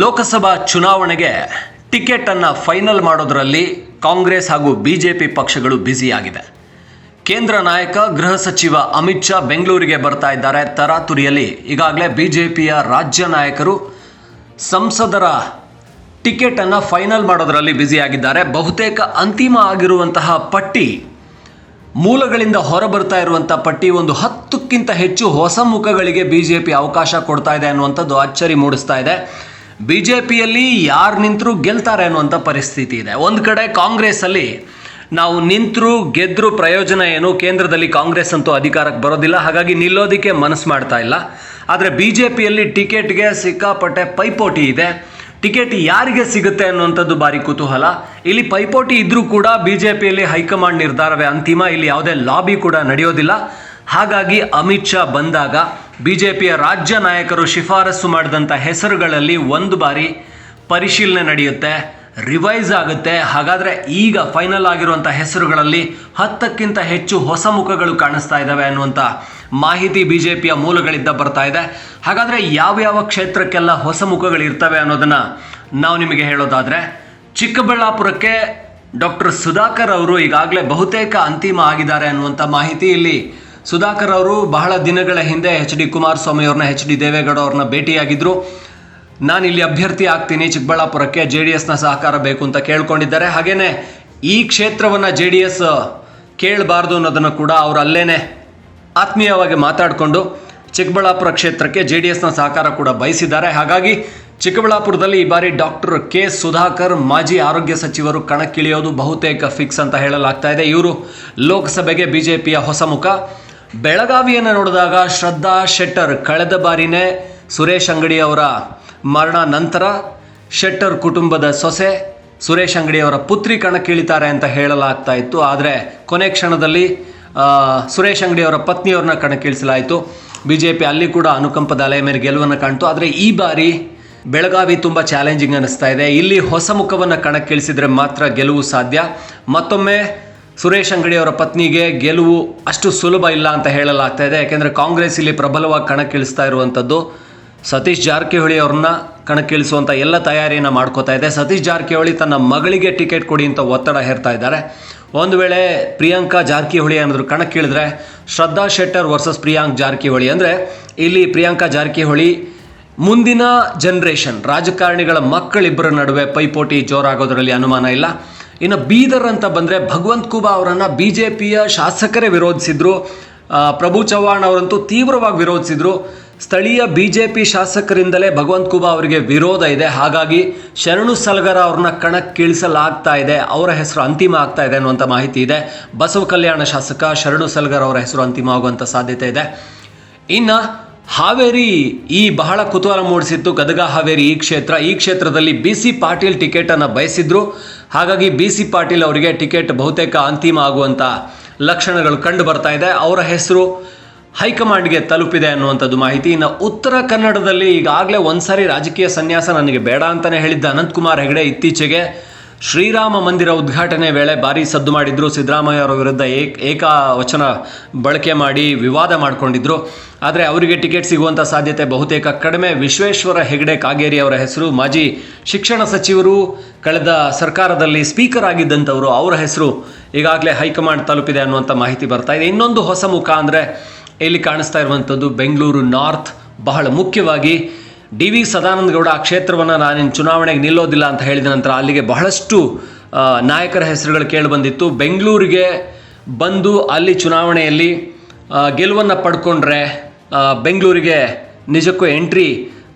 ಲೋಕಸಭಾ ಚುನಾವಣೆಗೆ ಟಿಕೆಟ್ ಅನ್ನು ಫೈನಲ್ ಮಾಡೋದರಲ್ಲಿ ಕಾಂಗ್ರೆಸ್ ಹಾಗೂ ಬಿಜೆಪಿ ಪಕ್ಷಗಳು ಬ್ಯುಸಿಯಾಗಿದೆ. ಕೇಂದ್ರ ನಾಯಕ, ಗೃಹ ಸಚಿವ ಅಮಿತ್ ಶಾ ಬೆಂಗಳೂರಿಗೆ ಬರ್ತಾ ಇದ್ದಾರೆ. ತರಾತುರಿಯಲ್ಲಿ ಈಗಾಗಲೇ ಬಿಜೆಪಿಯ ರಾಜ್ಯ ನಾಯಕರು ಸಂಸದರ ಟಿಕೆಟ್ ಅನ್ನು ಫೈನಲ್ ಮಾಡೋದರಲ್ಲಿ ಬ್ಯುಸಿಯಾಗಿದ್ದಾರೆ. ಬಹುತೇಕ ಅಂತಿಮ ಆಗಿರುವಂತಹ ಪಟ್ಟಿ ಮೂಲಗಳಿಂದ ಹೊರಬರ್ತಾ ಇರುವಂಥ ಪಟ್ಟಿ ಒಂದು ಹತ್ತಕ್ಕಿಂತ ಹೆಚ್ಚು ಹೊಸ ಮುಖಗಳಿಗೆ ಬಿ ಜೆ ಪಿ ಅವಕಾಶ ಕೊಡ್ತಾ ಇದೆ ಅನ್ನುವಂಥದ್ದು ಅಚ್ಚರಿ ಮೂಡಿಸ್ತಾ ಇದೆ. ಬಿ ಜೆ ಪಿಯಲ್ಲಿ ಯಾರು ನಿಂತರೂ ಗೆಲ್ತಾರೆ ಅನ್ನುವಂಥ ಪರಿಸ್ಥಿತಿ ಇದೆ. ಒಂದು ಕಡೆ ಕಾಂಗ್ರೆಸ್ಸಲ್ಲಿ ನಾವು ನಿಂತರು ಗೆದ್ದರೂ ಪ್ರಯೋಜನ ಏನು? ಕೇಂದ್ರದಲ್ಲಿ ಕಾಂಗ್ರೆಸ್ ಅಂತೂ ಅಧಿಕಾರಕ್ಕೆ ಬರೋದಿಲ್ಲ. ಹಾಗಾಗಿ ನಿಲ್ಲೋದಕ್ಕೆ ಮನಸ್ಸು ಮಾಡ್ತಾ ಇಲ್ಲ. ಆದರೆ ಬಿ ಜೆ ಪಿಯಲ್ಲಿ ಟಿಕೆಟ್ಗೆ ಸಿಕ್ಕಾಪಟ್ಟೆ ಪೈಪೋಟಿ ಇದೆ. ಟಿಕೆಟ್ ಯಾರಿಗೆ ಸಿಗುತ್ತೆ ಅನ್ನುವಂಥದ್ದು ಭಾರಿ ಕುತೂಹಲ. ಇಲ್ಲಿ ಪೈಪೋಟಿ ಇದ್ದರೂ ಕೂಡ ಬಿ ಜೆ ಪಿಯಲ್ಲಿ ಹೈಕಮಾಂಡ್ ನಿರ್ಧಾರವೇ ಅಂತಿಮ. ಇಲ್ಲಿ ಯಾವುದೇ ಲಾಬಿ ಕೂಡ ನಡೆಯೋದಿಲ್ಲ. ಹಾಗಾಗಿ ಅಮಿತ್ ಶಾ ಬಂದಾಗ ಬಿ ಜೆ ಪಿಯ ರಾಜ್ಯ ನಾಯಕರು ಶಿಫಾರಸು ಮಾಡಿದಂಥ ಹೆಸರುಗಳಲ್ಲಿ ಒಂದು ಬಾರಿ ಪರಿಶೀಲನೆ ನಡೆಯುತ್ತೆ, ರಿವೈಸ್ ಆಗುತ್ತೆ. ಹಾಗಾದರೆ ಈಗ ಫೈನಲ್ ಆಗಿರುವಂಥ ಹೆಸರುಗಳಲ್ಲಿ ಹತ್ತಕ್ಕಿಂತ ಹೆಚ್ಚು ಹೊಸ ಮುಖಗಳು ಕಾಣಿಸ್ತಾ ಇದ್ದಾವೆ ಅನ್ನುವಂಥ ಮಾಹಿತಿ ಬಿ ಜೆ ಪಿಯ ಮೂಲಗಳಿಂದ ಬರ್ತಾ ಇದೆ. ಹಾಗಾದರೆ ಯಾವ್ಯಾವ ಕ್ಷೇತ್ರಕ್ಕೆಲ್ಲ ಹೊಸ ಮುಖಗಳು ಇರ್ತವೆ ಅನ್ನೋದನ್ನು ನಾವು ನಿಮಗೆ ಹೇಳೋದಾದರೆ, ಚಿಕ್ಕಬಳ್ಳಾಪುರಕ್ಕೆ ಡಾಕ್ಟರ್ ಸುಧಾಕರ್ ಅವರು ಈಗಾಗಲೇ ಬಹುತೇಕ ಅಂತಿಮ ಆಗಿದ್ದಾರೆ ಅನ್ನುವಂಥ ಮಾಹಿತಿ ಇಲ್ಲಿ ಸುಧಾಕರ್ ಅವರು ಬಹಳ ದಿನಗಳ ಹಿಂದೆ ಎಚ್ ಡಿ ಕುಮಾರಸ್ವಾಮಿ ಅವ್ರನ್ನ, ಎಚ್ ಡಿ ದೇವೇಗೌಡ ಅವ್ರನ್ನ ಭೇಟಿಯಾಗಿದ್ದರು ನಾನು ಇಲ್ಲಿ ಅಭ್ಯರ್ಥಿ ಆಗ್ತೀನಿ, ಚಿಕ್ಕಬಳ್ಳಾಪುರಕ್ಕೆ ಜೆ ಡಿ ಎಸ್ನ ಸಹಕಾರ ಬೇಕು ಅಂತ ಕೇಳ್ಕೊಂಡಿದ್ದಾರೆ. ಹಾಗೆಯೇ ಈ ಕ್ಷೇತ್ರವನ್ನು ಜೆ ಡಿ ಎಸ್ ಕೇಳಬಾರ್ದು ಅನ್ನೋದನ್ನು ಕೂಡ ಅವರು ಅಲ್ಲೇ ಆತ್ಮೀಯವಾಗಿ ಮಾತಾಡಿಕೊಂಡು ಚಿಕ್ಕಬಳ್ಳಾಪುರ ಕ್ಷೇತ್ರಕ್ಕೆ ಜೆ ಡಿ ಎಸ್ನ ಸಹಕಾರ ಕೂಡ ಬಯಸಿದ್ದಾರೆ. ಹಾಗಾಗಿ ಚಿಕ್ಕಬಳ್ಳಾಪುರದಲ್ಲಿ ಈ ಬಾರಿ ಡಾಕ್ಟರ್ ಕೆ ಸುಧಾಕರ್, ಮಾಜಿ ಆರೋಗ್ಯ ಸಚಿವರು ಕಣಕ್ಕಿಳಿಯೋದು ಬಹುತೇಕ ಫಿಕ್ಸ್ ಅಂತ ಹೇಳಲಾಗ್ತಾ ಇದೆ. ಇವರು ಲೋಕಸಭೆಗೆ ಬಿಜೆಪಿಯ ಹೊಸ ಮುಖ. ಬೆಳಗಾವಿಯನ್ನು ನೋಡಿದಾಗ ಶ್ರದ್ಧಾ ಶೆಟ್ಟರ್ ಕಳೆದ ಬಾರಿನೇ ಸುರೇಶ್ ಅಂಗಡಿ ಅವರ ಮರಣ ನಂತರ ಶೆಟ್ಟರ್ ಕುಟುಂಬದ ಸೊಸೆ ಸುರೇಶ್ ಅಂಗಡಿ ಅವರ ಪುತ್ರಿ ಕಣಕ್ಕಿಳಿತಾರೆ ಅಂತ ಹೇಳಲಾಗ್ತಾ ಇತ್ತು. ಆದರೆ ಕೊನೆ ಕ್ಷಣದಲ್ಲಿ ಸುರೇಶ್ ಅಂಗಡಿ ಅವರ ಪತ್ನಿಯವ್ರನ್ನ ಕಣಕ್ಕಿಳಿಸಲಾಯಿತು. ಬಿ ಜೆ ಪಿ ಅಲ್ಲಿ ಕೂಡ ಅನುಕಂಪದ ಅಲೆಯ ಮೇಲೆ ಗೆಲುವನ್ನು ಕಾಣ್ತು. ಆದರೆ ಈ ಬಾರಿ ಬೆಳಗಾವಿ ತುಂಬ ಚಾಲೆಂಜಿಂಗ್ ಅನ್ನಿಸ್ತಾ ಇದೆ. ಇಲ್ಲಿ ಹೊಸ ಮುಖವನ್ನು ಕಣಕ್ಕಿಳಿಸಿದರೆ ಮಾತ್ರ ಗೆಲುವು ಸಾಧ್ಯ. ಮತ್ತೊಮ್ಮೆ ಸುರೇಶ್ ಅಂಗಡಿ ಅವರ ಪತ್ನಿಗೆ ಗೆಲುವು ಅಷ್ಟು ಸುಲಭ ಇಲ್ಲ ಅಂತ ಹೇಳಲಾಗ್ತಾ ಇದೆ. ಯಾಕೆಂದರೆ ಕಾಂಗ್ರೆಸ್ ಇಲ್ಲಿ ಪ್ರಬಲವಾಗಿ ಕಣಕ್ಕಿಳಿಸ್ತಾ ಇರುವಂಥದ್ದು ಸತೀಶ್ ಜಾರಕಿಹೊಳಿ ಅವ್ರನ್ನ ಕಣಕ್ಕಿಳಿಸುವಂಥ ಎಲ್ಲ ತಯಾರಿಯನ್ನು ಮಾಡ್ಕೋತಾ ಇದೆ. ಸತೀಶ್ ಜಾರಕಿಹೊಳಿ ತನ್ನ ಮಗಳಿಗೆ ಟಿಕೆಟ್ ಕೊಡಿ ಅಂತ ಒತ್ತಡ ಹೇರ್ತಾ ಇದ್ದಾರೆ. ಒಂದು ವೇಳೆ ಪ್ರಿಯಾಂಕಾ ಜಾರಕಿಹೊಳಿ ಅನ್ನೋದ್ರು ಕಣಕ್ಕಿಳಿದ್ರೆ ಶ್ರದ್ಧಾ ಶೆಟ್ಟರ್ ವರ್ಸಸ್ ಪ್ರಿಯಾಂಕ್ ಜಾರಕಿಹೊಳಿ ಅಂದರೆ ಇಲ್ಲಿ ಪ್ರಿಯಾಂಕಾ ಜಾರಕಿಹೊಳಿ ಮುಂದಿನ ಜನ್ರೇಷನ್ ರಾಜಕಾರಣಿಗಳ ಮಕ್ಕಳಿಬ್ಬರ ನಡುವೆ ಪೈಪೋಟಿ ಜೋರಾಗೋದರಲ್ಲಿ ಅನುಮಾನ ಇಲ್ಲ. ಇನ್ನು ಬೀದರ್ ಅಂತ ಬಂದರೆ ಭಗವಂತ್ ಕುಬಾ ಅವರನ್ನು ಬಿ ಜೆ ಪಿಯ ಶಾಸಕರೇ ವಿರೋಧಿಸಿದ್ರು. ಪ್ರಭು ಚವ್ಹಾಣ್ ಅವರಂತೂ ತೀವ್ರವಾಗಿ ವಿರೋಧಿಸಿದ್ರು. ಸ್ಥಳೀಯ ಬಿ ಜೆ ಪಿ ಶಾಸಕರಿಂದಲೇ ಭಗವಂತ್ ಕುಬಾ ಅವರಿಗೆ ವಿರೋಧ ಇದೆ. ಹಾಗಾಗಿ ಶರಣು ಸಲಗರ ಅವ್ರನ್ನ ಕಣಕ್ಕಿಳಿಸಲಾಗ್ತಾ ಇದೆ. ಅವರ ಹೆಸರು ಅಂತಿಮ ಆಗ್ತಾ ಇದೆ ಅನ್ನುವಂಥ ಮಾಹಿತಿ ಇದೆ. ಬಸವ ಕಲ್ಯಾಣ ಶಾಸಕ ಶರಣು ಸಲಗರ್ ಅವರ ಹೆಸರು ಅಂತಿಮ ಆಗುವಂಥ ಸಾಧ್ಯತೆ ಇದೆ. ಇನ್ನು ಹಾವೇರಿ ಈ ಬಹಳ ಕುತೂಹಲ ಮೂಡಿಸಿತ್ತು. ಗದಗ ಹಾವೇರಿ ಈ ಕ್ಷೇತ್ರ. ಈ ಕ್ಷೇತ್ರದಲ್ಲಿ ಬಿ ಸಿ ಪಾಟೀಲ್ ಟಿಕೆಟನ್ನು ಬಯಸಿದ್ರು. ಹಾಗಾಗಿ ಬಿ ಸಿ ಪಾಟೀಲ್ ಅವರಿಗೆ ಟಿಕೆಟ್ ಬಹುತೇಕ ಅಂತಿಮ ಆಗುವಂಥ ಲಕ್ಷಣಗಳು ಕಂಡು ಬರ್ತಾ ಇದೆ. ಅವರ ಹೆಸರು ಹೈಕಮಾಂಡ್ಗೆ ತಲುಪಿದೆ ಅನ್ನುವಂಥದ್ದು ಮಾಹಿತಿ. ಇನ್ನು ಉತ್ತರ ಕನ್ನಡದಲ್ಲಿ ಈಗಾಗಲೇ ಒಂದು ಸಾರಿ ರಾಜಕೀಯ ಸನ್ಯಾಸ ನನಗೆ ಬೇಡ ಅಂತಲೇ ಹೇಳಿದ್ದ ಅನಂತಕುಮಾರ್ ಹೆಗಡೆ ಇತ್ತೀಚೆಗೆ ಶ್ರೀರಾಮ ಮಂದಿರ ಉದ್ಘಾಟನೆ ವೇಳೆ ಭಾರಿ ಸದ್ದು ಮಾಡಿದ್ರು. ಸಿದ್ದರಾಮಯ್ಯ ಅವರ ವಿರುದ್ಧ ಏಕ, ಏಕವಚನ ಬಳಕೆ ಮಾಡಿ ವಿವಾದ ಮಾಡಿಕೊಂಡಿದ್ರು. ಆದರೆ ಅವರಿಗೆ ಟಿಕೆಟ್ ಸಿಗುವಂಥ ಸಾಧ್ಯತೆ ಬಹುತೇಕ ಕಡಿಮೆ. ವಿಶ್ವೇಶ್ವರ ಹೆಗಡೆ ಕಾಗೇರಿ ಅವರ ಹೆಸರು, ಮಾಜಿ ಶಿಕ್ಷಣ ಸಚಿವರು ಕಳೆದ ಸರ್ಕಾರದಲ್ಲಿ ಸ್ಪೀಕರ್ ಆಗಿದ್ದಂಥವರು ಅವರ ಹೆಸರು ಈಗಾಗಲೇ ಹೈಕಮಾಂಡ್ ತಲುಪಿದೆ ಅನ್ನುವಂಥ ಮಾಹಿತಿ ಬರ್ತಾ ಇದೆ. ಇನ್ನೊಂದು ಹೊಸ ಮುಖ ಅಂದರೆ ಇಲ್ಲಿ ಕಾಣಿಸ್ತಾ ಇರುವಂಥದ್ದು ಬೆಂಗಳೂರು ನಾರ್ತ್ ಬಹಳ ಮುಖ್ಯವಾಗಿ ಡಿ ವಿ ಸದಾನಂದ ಗೌಡ ಆ ಕ್ಷೇತ್ರವನ್ನು ನಾನು ಚುನಾವಣೆಗೆ ನಿಲ್ಲೋದಿಲ್ಲ ಅಂತ ಹೇಳಿದ ನಂತರ ಅಲ್ಲಿಗೆ ಬಹಳಷ್ಟು ನಾಯಕರ ಹೆಸರುಗಳು ಕೇಳಿಬಂದಿತ್ತು ಬೆಂಗಳೂರಿಗೆ ಬಂದು ಅಲ್ಲಿ ಚುನಾವಣೆಯಲ್ಲಿ ಗೆಲುವನ್ನು ಪಡ್ಕೊಂಡ್ರೆ ಬೆಂಗಳೂರಿಗೆ ನಿಜಕ್ಕೂ ಎಂಟ್ರಿ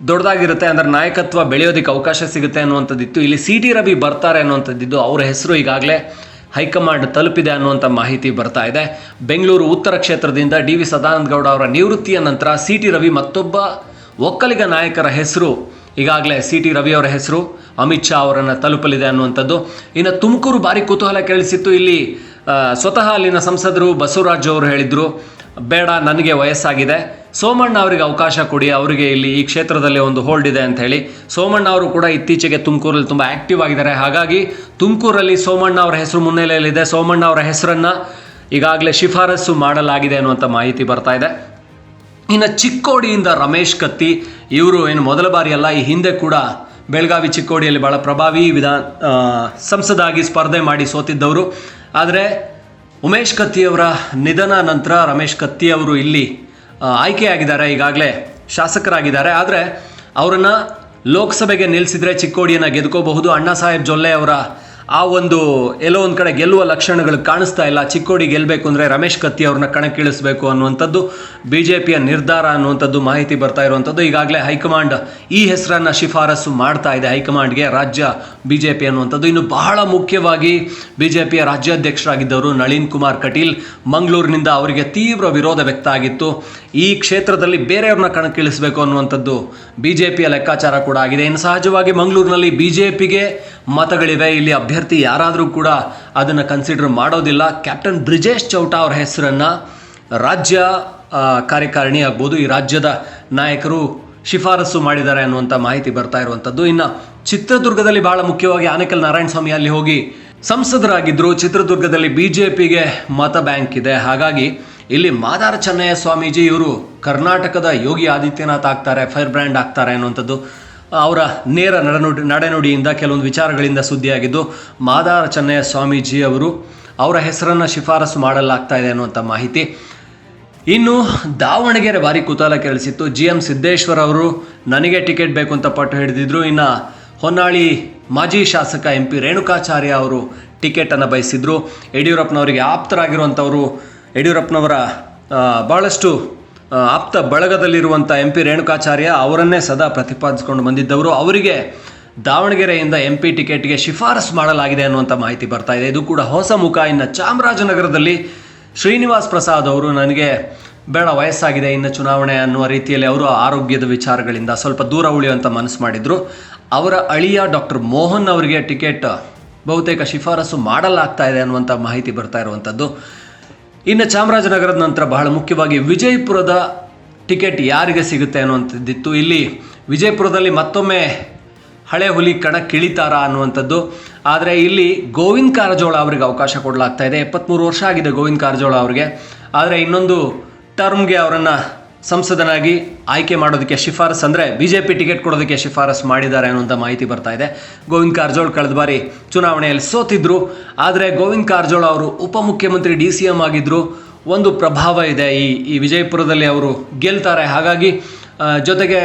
ದೊಡ್ಡದಾಗಿರುತ್ತೆ, ಅಂದರೆ ನಾಯಕತ್ವ ಬೆಳೆಯೋದಕ್ಕೆ ಅವಕಾಶ ಸಿಗುತ್ತೆ ಅನ್ನುವಂಥದ್ದಿತ್ತು. ಇಲ್ಲಿ ಸಿ ಟಿ ರವಿ ಬರ್ತಾರೆ ಅನ್ನುವಂಥದ್ದಿದ್ದು ಅವರ ಹೆಸರು ಈಗಾಗಲೇ ಹೈಕಮಾಂಡ್ ತಲುಪಿದೆ ಅನ್ನುವಂಥ ಮಾಹಿತಿ ಬರ್ತಾ ಇದೆ. ಬೆಂಗಳೂರು ಉತ್ತರ ಕ್ಷೇತ್ರದಿಂದ ಡಿ ವಿ ಸದಾನಂದ ಗೌಡ ಅವರ ನಿವೃತ್ತಿಯ ನಂತರ ಸಿ ಟಿ ರವಿ ಮತ್ತೊಬ್ಬ ಒಕ್ಕಲಿಗ ನಾಯಕರ ಹೆಸರು, ಈಗಾಗಲೇ ಸಿ ಟಿ ರವಿ ಅವರ ಹೆಸರು, ಅಮಿತ್ ಶಾ ಅವರನ್ನು ತಲುಪಲಿದೆ ಅನ್ನುವಂಥದ್ದು. ಇನ್ನು ತುಮಕೂರು ಭಾರಿ ಕುತೂಹಲ ಕೇಳಿಸಿತ್ತು. ಇಲ್ಲಿ ಸ್ವತಃ ಅಲ್ಲಿನ ಸಂಸದರು ಬಸವರಾಜ್ ಅವರು ಹೇಳಿದರು, ಬೇಡ, ನನಗೆ ವಯಸ್ಸಾಗಿದೆ. ಸೋಮಣ್ಣ ಅವರಿಗೆ ಅವಕಾಶ ಕೊಡಿ, ಅವರಿಗೆ ಇಲ್ಲಿ ಈ ಕ್ಷೇತ್ರದಲ್ಲಿ ಒಂದು ಹೋಲ್ಡ್ ಇದೆ ಅಂತ ಹೇಳಿ. ಸೋಮಣ್ಣ ಅವರು ಕೂಡ ಇತ್ತೀಚೆಗೆ ತುಮಕೂರಲ್ಲಿ ತುಂಬ ಆ್ಯಕ್ಟಿವ್ ಆಗಿದ್ದಾರೆ. ಹಾಗಾಗಿ ತುಮಕೂರಲ್ಲಿ ಸೋಮಣ್ಣ ಅವರ ಹೆಸರು ಮುನ್ನೆಲೆಯಲ್ಲಿದೆ. ಸೋಮಣ್ಣ ಅವರ ಹೆಸರನ್ನು ಈಗಾಗಲೇ ಶಿಫಾರಸು ಮಾಡಲಾಗಿದೆ ಅನ್ನುವಂಥ ಮಾಹಿತಿ ಬರ್ತಾ ಇದೆ. ಇನ್ನು ಚಿಕ್ಕೋಡಿಯಿಂದ ರಮೇಶ್ ಕತ್ತಿ, ಇವರು ಏನು ಮೊದಲ ಬಾರಿ ಅಲ್ಲ, ಈ ಹಿಂದೆ ಕೂಡ ಬೆಳಗಾವಿ ಚಿಕ್ಕೋಡಿಯಲ್ಲಿ ಭಾಳ ಪ್ರಭಾವಿ ವಿಧಾನ ಸಂಸದಾಗಿ ಸ್ಪರ್ಧೆ ಮಾಡಿ ಸೋತಿದ್ದವರು. ಆದರೆ ಉಮೇಶ್ ಕತ್ತಿಯವರ ನಿಧನ ನಂತರ ರಮೇಶ್ ಕತ್ತಿ ಅವರು ಇಲ್ಲಿ ಆಯ್ಕೆಯಾಗಿದ್ದಾರೆ, ಈಗಾಗಲೇ ಶಾಸಕರಾಗಿದ್ದಾರೆ. ಆದರೆ ಅವರನ್ನು ಲೋಕಸಭೆಗೆ ನಿಲ್ಲಿಸಿದರೆ ಚಿಕ್ಕೋಡಿಯನ್ನು ಗೆದ್ಕೋಬಹುದು. ಅಣ್ಣಾ ಸಾಹೇಬ್ ಜೊಲ್ಲೆ ಅವರ ಆ ಒಂದು ಎಲ್ಲೋ ಒಂದು ಕಡೆ ಗೆಲ್ಲುವ ಲಕ್ಷಣಗಳು ಕಾಣಿಸ್ತಾ ಇಲ್ಲ. ಚಿಕ್ಕೋಡಿ ಗೆಲ್ಲಬೇಕು ಅಂದರೆ ರಮೇಶ್ ಕತ್ತಿ ಅವ್ರನ್ನ ಕಣಕ್ಕಿಳಿಸಬೇಕು ಅನ್ನುವಂಥದ್ದು ಬಿ ಜೆ ಪಿಯ ನಿರ್ಧಾರ ಅನ್ನುವಂಥದ್ದು ಮಾಹಿತಿ ಬರ್ತಾ ಇರುವಂಥದ್ದು. ಈಗಾಗಲೇ ಹೈಕಮಾಂಡ್ ಈ ಹೆಸರನ್ನು ಶಿಫಾರಸು ಮಾಡ್ತಾ ಇದೆ. ಹೈಕಮಾಂಡ್ಗೆ ರಾಜ್ಯ ಬಿ ಜೆ ಪಿ ಅನ್ನುವಂಥದ್ದು. ಇನ್ನು ಬಹಳ ಮುಖ್ಯವಾಗಿ ಬಿ ಜೆ ಪಿಯ ರಾಜ್ಯಾಧ್ಯಕ್ಷರಾಗಿದ್ದವರು ನಳಿನ್ ಕುಮಾರ್ ಕಟೀಲ್. ಮಂಗಳೂರಿನಿಂದ ಅವರಿಗೆ ತೀವ್ರ ವಿರೋಧ ವ್ಯಕ್ತ ಆಗಿತ್ತು. ಈ ಕ್ಷೇತ್ರದಲ್ಲಿ ಬೇರೆಯವ್ರನ್ನ ಕಣಕ್ಕಿಳಿಸಬೇಕು ಅನ್ನುವಂಥದ್ದು ಬಿ ಜೆ ಪಿಯ ಲೆಕ್ಕಾಚಾರ ಕೂಡ ಆಗಿದೆ. ಇನ್ನು ಸಹಜವಾಗಿ ಮಂಗಳೂರಿನಲ್ಲಿ ಬಿ ಜೆ ಪಿಗೆ ಮತಗಳಿವೆ. ಇಲ್ಲಿ ಅಭ್ಯರ್ಥಿ ಯಾರಾದರೂ ಕೂಡ ಅದನ್ನು ಕನ್ಸಿಡರ್ ಮಾಡೋದಿಲ್ಲ. ಕ್ಯಾಪ್ಟನ್ ಬ್ರಿಜೇಶ್ ಚೌಟಾ ಅವರ ಹೆಸರನ್ನು ರಾಜ್ಯ ಕಾರ್ಯಕಾರಿಣಿ ಆಗ್ಬೋದು. ಈ ರಾಜ್ಯದ ನಾಯಕರು ಶಿಫಾರಸು ಮಾಡಿದ್ದಾರೆ ಅನ್ನುವಂಥ ಮಾಹಿತಿ ಬರ್ತಾ ಇರುವಂಥದ್ದು ಇನ್ನು ಚಿತ್ರದುರ್ಗದಲ್ಲಿ ಬಹಳ ಮುಖ್ಯವಾಗಿ ಆನೇಕಲ್ ನಾರಾಯಣ ಸ್ವಾಮಿ ಅಲ್ಲಿ ಹೋಗಿ ಸಂಸದರಾಗಿದ್ದರು ಚಿತ್ರದುರ್ಗದಲ್ಲಿ ಬಿ ಜೆ ಪಿಗೆ ಮತ ಬ್ಯಾಂಕ್ ಇದೆ. ಹಾಗಾಗಿ ಇಲ್ಲಿ ಮಾದಾರ ಚೆನ್ನಯ್ಯ ಸ್ವಾಮೀಜಿ ಇವರು ಕರ್ನಾಟಕದ ಯೋಗಿ ಆದಿತ್ಯನಾಥ್ ಆಗ್ತಾರೆ, ಫೈರ್ ಬ್ರ್ಯಾಂಡ್ ಆಗ್ತಾರೆ ಅನ್ನುವಂಥದ್ದು. ಅವರ ನೇರ ನಡೆನುಡಿ ನಡೆನುಡಿಯಿಂದ ಕೆಲವೊಂದು ವಿಚಾರಗಳಿಂದ ಸುದ್ದಿಯಾಗಿದ್ದು, ಮಾದಾರ ಚೆನ್ನಯ್ಯ ಸ್ವಾಮೀಜಿ ಅವರು ಅವರ ಹೆಸರನ್ನು ಶಿಫಾರಸು ಮಾಡಲಾಗ್ತಾ ಇದೆ ಅನ್ನುವಂಥ ಮಾಹಿತಿ. ಇನ್ನು ದಾವಣಗೆರೆ ಭಾರಿ ಕುತೂಹಲ ಕೇಳಿಸಿತ್ತು ಜಿ ಎಂ ಸಿದ್ದೇಶ್ವರ್ ಅವರು, ನನಗೆ ಟಿಕೆಟ್ ಬೇಕು ಅಂತ ಪಟ್ಟು ಹಿಡಿದಿದ್ರು. ಇನ್ನು ಹೊನ್ನಾಳಿ ಮಾಜಿ ಶಾಸಕ ಎಂ ಪಿ ರೇಣುಕಾಚಾರ್ಯ ಅವರು ಟಿಕೆಟನ್ನು ಬಯಸಿದ್ರು. ಯಡಿಯೂರಪ್ಪನವರಿಗೆ ಆಪ್ತರಾಗಿರುವಂಥವರು ಯಡಿಯೂರಪ್ಪನವರ ಭಾಳಷ್ಟು ಆಪ್ತ ಬಳಗದಲ್ಲಿರುವಂಥ ಎಂ ಪಿ ರೇಣುಕಾಚಾರ್ಯ ಅವರನ್ನೇ ಸದಾ ಪ್ರತಿಪಾದಿಸ್ಕೊಂಡು ಬಂದಿದ್ದವರು. ಅವರಿಗೆ ದಾವಣಗೆರೆಯಿಂದ ಎಂ ಪಿ ಟಿಕೆಟ್ಗೆ ಶಿಫಾರಸು ಮಾಡಲಾಗಿದೆ ಅನ್ನುವಂಥ ಮಾಹಿತಿ ಬರ್ತಾ ಇದೆ. ಇದು ಕೂಡ ಹೊಸ ಮುಖ. ಇನ್ನು ಚಾಮರಾಜನಗರದಲ್ಲಿ ಶ್ರೀನಿವಾಸ್ ಪ್ರಸಾದ್ ಅವರು, ನನಗೆ ಬೇಡ ವಯಸ್ಸಾಗಿದೆ, ಇನ್ನು ಚುನಾವಣೆ ಅನ್ನುವ ರೀತಿಯಲ್ಲಿ ಅವರು ಆರೋಗ್ಯದ ವಿಚಾರಗಳಿಂದ ಸ್ವಲ್ಪ ದೂರ ಉಳಿಯುವಂಥ ಮನಸ್ಸು ಮಾಡಿದರು. ಅವರ ಅಳಿಯ ಡಾಕ್ಟರ್ ಮೋಹನ್ ಅವರಿಗೆ ಟಿಕೆಟ್ ಬಹುತೇಕ ಶಿಫಾರಸು ಮಾಡಲಾಗ್ತಾ ಇದೆ ಅನ್ನುವಂಥ ಮಾಹಿತಿ ಬರ್ತಾ ಇರುವಂಥದ್ದು ಇನ್ನು ಚಾಮರಾಜನಗರದ ನಂತರ ಬಹಳ ಮುಖ್ಯವಾಗಿ ವಿಜಯಪುರದ ಟಿಕೆಟ್ ಯಾರಿಗೆ ಸಿಗುತ್ತೆ ಅನ್ನುವಂಥದ್ದಿತ್ತು. ಇಲ್ಲಿ ವಿಜಯಪುರದಲ್ಲಿ ಮತ್ತೊಮ್ಮೆ ಹಳೆ ಹುಲಿ ಕಣಕ್ಕಿಳಿತಾರ ಅನ್ನುವಂಥದ್ದು. ಆದರೆ ಇಲ್ಲಿ ಗೋವಿಂದ ಕಾರಜೋಳ ಅವರಿಗೆ ಅವಕಾಶ ಕೊಡಲಾಗ್ತಾ ಇದೆ. ಎಪ್ಪತ್ತ್ಮೂರು ವರ್ಷ ಆಗಿದೆ ಗೋವಿಂದ ಕಾರಜೋಳ ಅವರಿಗೆ. ಆದರೆ ಇನ್ನೊಂದು ಟರ್ಮ್ಗೆ ಅವರನ್ನು ಸಂಸದನಾಗಿ ಆಯ್ಕೆ ಮಾಡೋದಕ್ಕೆ ಶಿಫಾರಸ್ ಅಂದರೆ ಬಿ ಜೆ ಪಿ ಟಿಕೆಟ್ ಕೊಡೋದಕ್ಕೆ ಶಿಫಾರಸ್ ಮಾಡಿದ್ದಾರೆ ಅನ್ನುವಂಥ ಮಾಹಿತಿ ಬರ್ತಾ ಇದೆ. ಗೋವಿಂದ ಕಾರಜೋಳ ಕಳೆದ ಬಾರಿ ಚುನಾವಣೆಯಲ್ಲಿ ಸೋತಿದ್ರು. ಆದರೆ ಗೋವಿಂದ ಕಾರಜೋಳ ಅವರು ಉಪಮುಖ್ಯಮಂತ್ರಿ ಡಿ ಸಿ ಎಂ ಆಗಿದ್ದರು ಒಂದು ಪ್ರಭಾವ ಇದೆ ಈ ಈ ವಿಜಯಪುರದಲ್ಲಿ ಅವರು ಗೆಲ್ತಾರೆ. ಹಾಗಾಗಿ ಜೊತೆಗೆ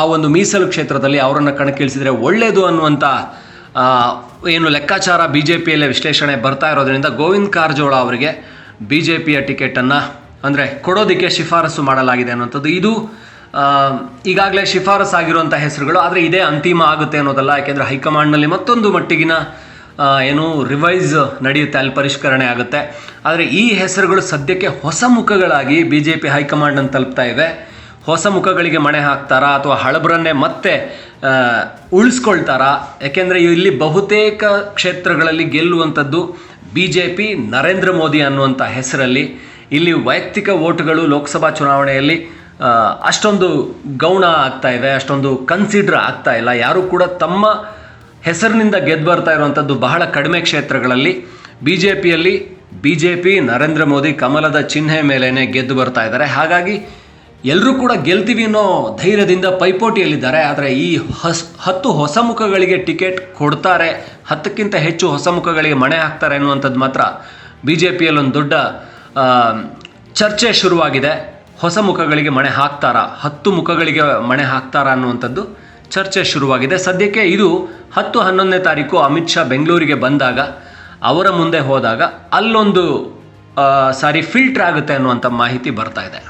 ಆ ಒಂದು ಮೀಸಲು ಕ್ಷೇತ್ರದಲ್ಲಿ ಅವರನ್ನು ಕಣಕ್ಕಿಳಿಸಿದರೆ ಒಳ್ಳೆಯದು ಅನ್ನುವಂಥ ಏನು ಲೆಕ್ಕಾಚಾರ ಬಿ ಜೆ ಪಿಯಲ್ಲೇ ವಿಶ್ಲೇಷಣೆ ಬರ್ತಾ ಇರೋದ್ರಿಂದ ಗೋವಿಂದ್ ಕಾರಜೋಳ ಅವರಿಗೆ ಬಿ ಜೆ ಪಿಯ ಟಿಕೆಟನ್ನು ಅಂದರೆ ಕೊಡೋದಕ್ಕೆ ಶಿಫಾರಸು ಮಾಡಲಾಗಿದೆ ಅನ್ನುವಂಥದ್ದು. ಇದು ಈಗಾಗಲೇ ಶಿಫಾರಸು ಆಗಿರುವಂಥ ಹೆಸರುಗಳು, ಆದರೆ ಇದೇ ಅಂತಿಮ ಆಗುತ್ತೆ ಅನ್ನೋದಲ್ಲ. ಯಾಕೆಂದರೆ ಹೈಕಮಾಂಡ್ನಲ್ಲಿ ಮತ್ತೊಂದು ಮಟ್ಟಿಗಿನ ಏನು ರಿವೈಸ್ ನಡೆಯುತ್ತೆ, ಅಲ್ಲಿ ಪರಿಷ್ಕರಣೆ ಆಗುತ್ತೆ. ಆದರೆ ಈ ಹೆಸರುಗಳು ಸದ್ಯಕ್ಕೆ ಹೊಸ ಮುಖಗಳಾಗಿ ಬಿ ಜೆ ಪಿ ಹೈಕಮಾಂಡನ್ನು ತಲುಪ್ತಾ ಇವೆ ಹೊಸ ಮುಖಗಳಿಗೆ ಮಣೆ ಹಾಕ್ತಾರಾ ಅಥವಾ ಹಳಬರನ್ನೇ ಮತ್ತೆ ಉಳಿಸ್ಕೊಳ್ತಾರಾ? ಯಾಕೆಂದರೆ ಇಲ್ಲಿ ಬಹುತೇಕ ಕ್ಷೇತ್ರಗಳಲ್ಲಿ ಗೆಲ್ಲುವಂಥದ್ದು B J P Narendra Modi ಅನ್ನುವಂಥ ಹೆಸರಲ್ಲಿ. ಇಲ್ಲಿ ವೈಯಕ್ತಿಕ ಓಟುಗಳು ಲೋಕಸಭಾ ಚುನಾವಣೆಯಲ್ಲಿ ಅಷ್ಟೊಂದು ಗೌಣ ಆಗ್ತಾ ಇದೆ, ಅಷ್ಟೊಂದು ಕನ್ಸಿಡರ್ ಆಗ್ತಾ ಇಲ್ಲ. ಯಾರೂ ಕೂಡ ತಮ್ಮ ಹೆಸರಿನಿಂದ ಗೆದ್ದು ಬರ್ತಾ ಇರುವಂಥದ್ದು ಬಹಳ ಕಡಿಮೆ ಕ್ಷೇತ್ರಗಳಲ್ಲಿ. ಬಿ ಜೆ ಪಿಯಲ್ಲಿ B J P Narendra Modi ಕಮಲದ ಚಿಹ್ನೆ ಮೇಲೇ ಗೆದ್ದು ಬರ್ತಾ ಇದ್ದಾರೆ. ಹಾಗಾಗಿ ಎಲ್ಲರೂ ಕೂಡ ಗೆಲ್ತೀವಿ ಅನ್ನೋ ಧೈರ್ಯದಿಂದ ಪೈಪೋಟಿಯಲ್ಲಿದ್ದಾರೆ. ಆದರೆ ಈ ಹಸ್, ಹತ್ತು ಹೊಸ ಮುಖಗಳಿಗೆ ಟಿಕೆಟ್ ಕೊಡ್ತಾರೆ, ಹತ್ತಕ್ಕಿಂತ ಹೆಚ್ಚು ಹೊಸ ಮುಖಗಳಿಗೆ ಮಣೆ ಹಾಕ್ತಾರೆ ಅನ್ನುವಂಥದ್ದು ಮಾತ್ರ ಬಿ ಜೆ ಪಿಯಲ್ಲಿ ಒಂದು ದೊಡ್ಡ ಚರ್ಚೆ ಶುರುವಾಗಿದೆ. ಹೊಸ ಮುಖಗಳಿಗೆ ಮಣೆ ಹಾಕ್ತಾರಾ? ಹತ್ತು ಮುಖಗಳಿಗೆ ಮಣೆ ಹಾಕ್ತಾರಾ ಅನ್ನುವಂಥದ್ದು ಚರ್ಚೆ ಶುರುವಾಗಿದೆ. ಸದ್ಯಕ್ಕೆ ಇದು ಹತ್ತು ಹನ್ನೊಂದನೇ ತಾರೀಕು ಅಮಿತ್ ಶಾ ಬೆಂಗಳೂರಿಗೆ ಬಂದಾಗ, ಅವರ ಮುಂದೆ ಹೋದಾಗ ಅಲ್ಲೊಂದು ಸಾರಿ ಫಿಲ್ಟರ್ ಆಗುತ್ತೆ ಅನ್ನುವಂಥ ಮಾಹಿತಿ ಬರ್ತಾ ಇದೆ.